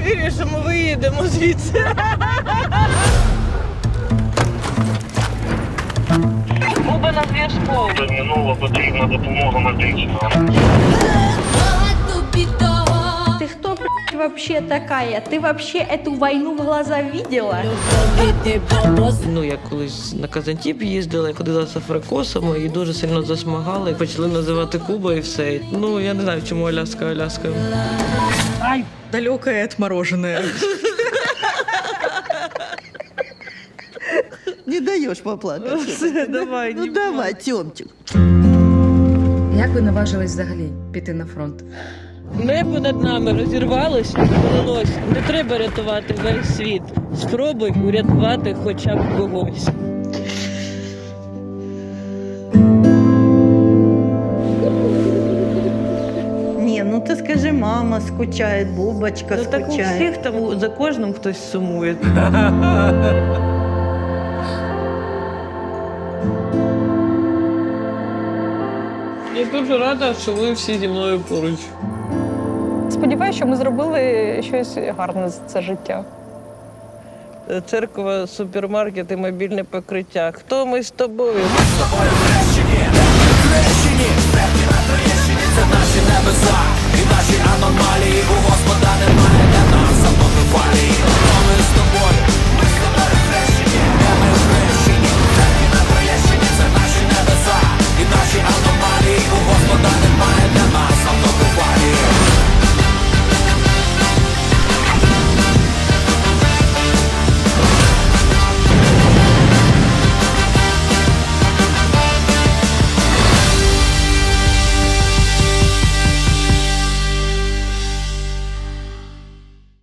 не вірю, що ми виїдемо звідси. Куба на зв'язку. Терміново потрібна допомога медична Ты кто, блядь, вообще такая? Ты вообще эту войну в глаза видела? Ну, я колись на Казантіп їздила, я ходила з африкосами і дуже сильно засмагали. Почали називати Куба і все. Ну, я не знаю, чому Аляска, Аляска. Далекое отмороженное. Не даешь поплакать. Все, давай, Ну не давай, Тёмчик. Як ви наважились взагалі піти на фронт? Небо над нами розірвалось, полилось. Не треба рятувати весь світ. Спробуй урятувати хоча б когось. Ні, ну ти скажи, мама скучає, бубочка Ну, так у скучає. всіх там за кожним хтось сумує. Я дуже рада, що ви всі зі мною поруч сподіваюся, що ми зробили щось гарне за це життя. Церква, супермаркет і мобільне покриття. Хто ми з тобою? Хрещені! Хрещені!